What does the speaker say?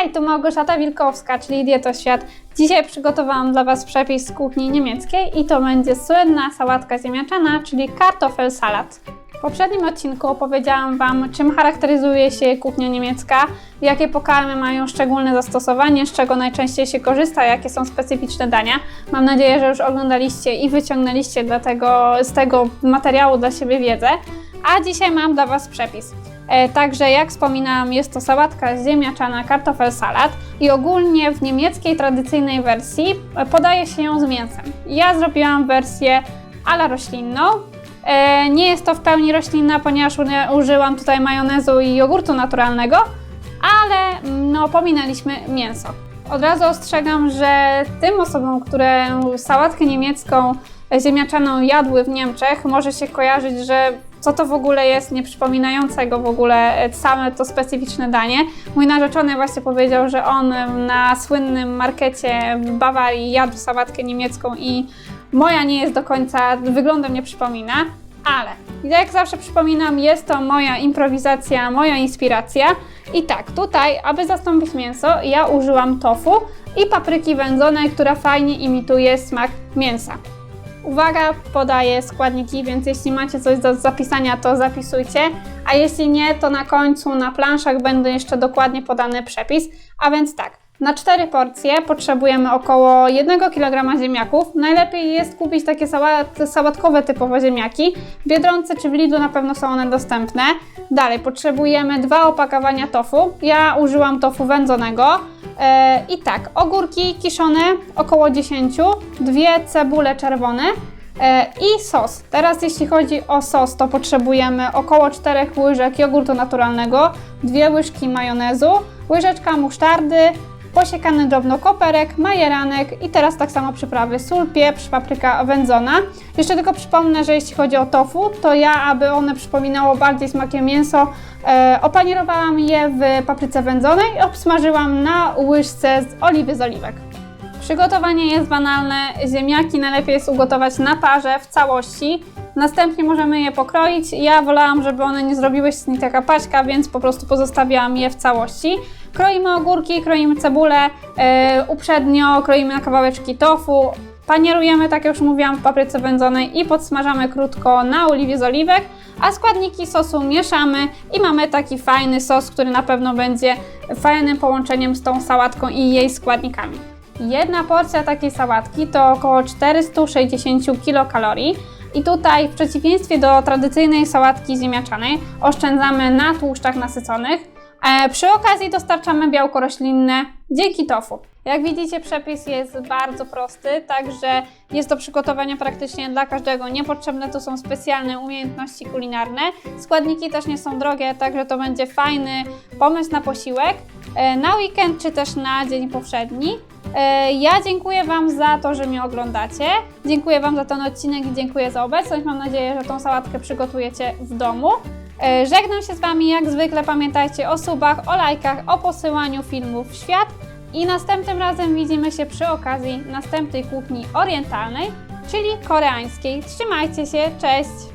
Hej, tu Małgorzata Wilkowska, czyli Dietoświat. Dzisiaj przygotowałam dla Was przepis z kuchni niemieckiej i to będzie słynna sałatka ziemniaczana, czyli kartoffelsalat. W poprzednim odcinku opowiedziałam Wam, czym charakteryzuje się kuchnia niemiecka, jakie pokarmy mają szczególne zastosowanie, z czego najczęściej się korzysta, jakie są specyficzne dania. Mam nadzieję, że już oglądaliście i wyciągnęliście z tego materiału dla siebie wiedzę. A dzisiaj mam dla Was przepis. E, Także jak wspominałam, jest to sałatka ziemniaczana kartoffelsalat i ogólnie w niemieckiej tradycyjnej wersji e, podaje się ją z mięsem. Ja zrobiłam wersję ala roślinną. E, Nie jest to w pełni roślinna, ponieważ użyłam tutaj majonezu i jogurtu naturalnego, ale mm, no, pominęliśmy mięso. Od razu ostrzegam, że tym osobom, które sałatkę niemiecką ziemniaczaną jadły w Niemczech, może się kojarzyć, że co to w ogóle jest, nie przypominającego w ogóle e, same to specyficzne danie. Mój narzeczony właśnie powiedział, że on e, na słynnym markecie w Bawarii jadł sałatkę niemiecką i moja nie jest do końca, wyglądem nie przypomina, ale jak zawsze przypominam, jest to moja improwizacja, moja inspiracja. I tak, tutaj, aby zastąpić mięso, ja użyłam tofu i papryki wędzonej, która fajnie imituje smak mięsa. Uwaga, podaję składniki, więc jeśli macie coś do zapisania, to zapisujcie, a jeśli nie, to na końcu na planszach będzie jeszcze dokładnie podany przepis. A więc tak, na 4 porcje potrzebujemy około 1 kg ziemniaków. Najlepiej jest kupić takie sałat, sałatkowe typowo ziemniaki. W Biedronce czy w Lidlu na pewno są one dostępne. Dalej potrzebujemy dwa opakowania tofu. Ja użyłam tofu wędzonego. E, I tak, ogórki kiszone około 10, dwie cebule czerwone e, i sos. Teraz jeśli chodzi o sos, to potrzebujemy około 4 łyżek jogurtu naturalnego, dwie łyżki majonezu, łyżeczka musztardy, posiekany drobno koperek, majeranek i teraz tak samo przyprawy sól, pieprz, papryka wędzona. Jeszcze tylko przypomnę, że jeśli chodzi o tofu, to ja, aby one przypominało bardziej smakiem mięso, e, opanierowałam je w papryce wędzonej i obsmażyłam na łyżce z oliwy z oliwek. Przygotowanie jest banalne. Ziemniaki najlepiej jest ugotować na parze w całości. Następnie możemy je pokroić. Ja wolałam, żeby one nie zrobiły się z nich taka paćka, więc po prostu pozostawiałam je w całości. Kroimy ogórki, kroimy cebulę, e, uprzednio kroimy na kawałeczki tofu. Panierujemy, tak jak już mówiłam, w papryce wędzonej i podsmażamy krótko na oliwie z oliwek, a składniki sosu mieszamy i mamy taki fajny sos, który na pewno będzie fajnym połączeniem z tą sałatką i jej składnikami. Jedna porcja takiej sałatki to około 460 kilokalorii. I tutaj, w przeciwieństwie do tradycyjnej sałatki ziemniaczanej, oszczędzamy na tłuszczach nasyconych. E, przy okazji dostarczamy białko roślinne dzięki tofu. Jak widzicie, przepis jest bardzo prosty, także jest do przygotowania praktycznie dla każdego. Niepotrzebne tu są specjalne umiejętności kulinarne. Składniki też nie są drogie, także to będzie fajny pomysł na posiłek, e, na weekend czy też na dzień powszedni. E, Ja dziękuję Wam za to, że mnie oglądacie. Dziękuję Wam za ten odcinek i dziękuję za obecność. Mam nadzieję, że tą sałatkę przygotujecie w domu. E, Żegnam się z Wami jak zwykle. Pamiętajcie o subach, o lajkach, o posyłaniu filmów w świat. I następnym razem widzimy się przy okazji następnej kuchni orientalnej, czyli koreańskiej. Trzymajcie się, cześć!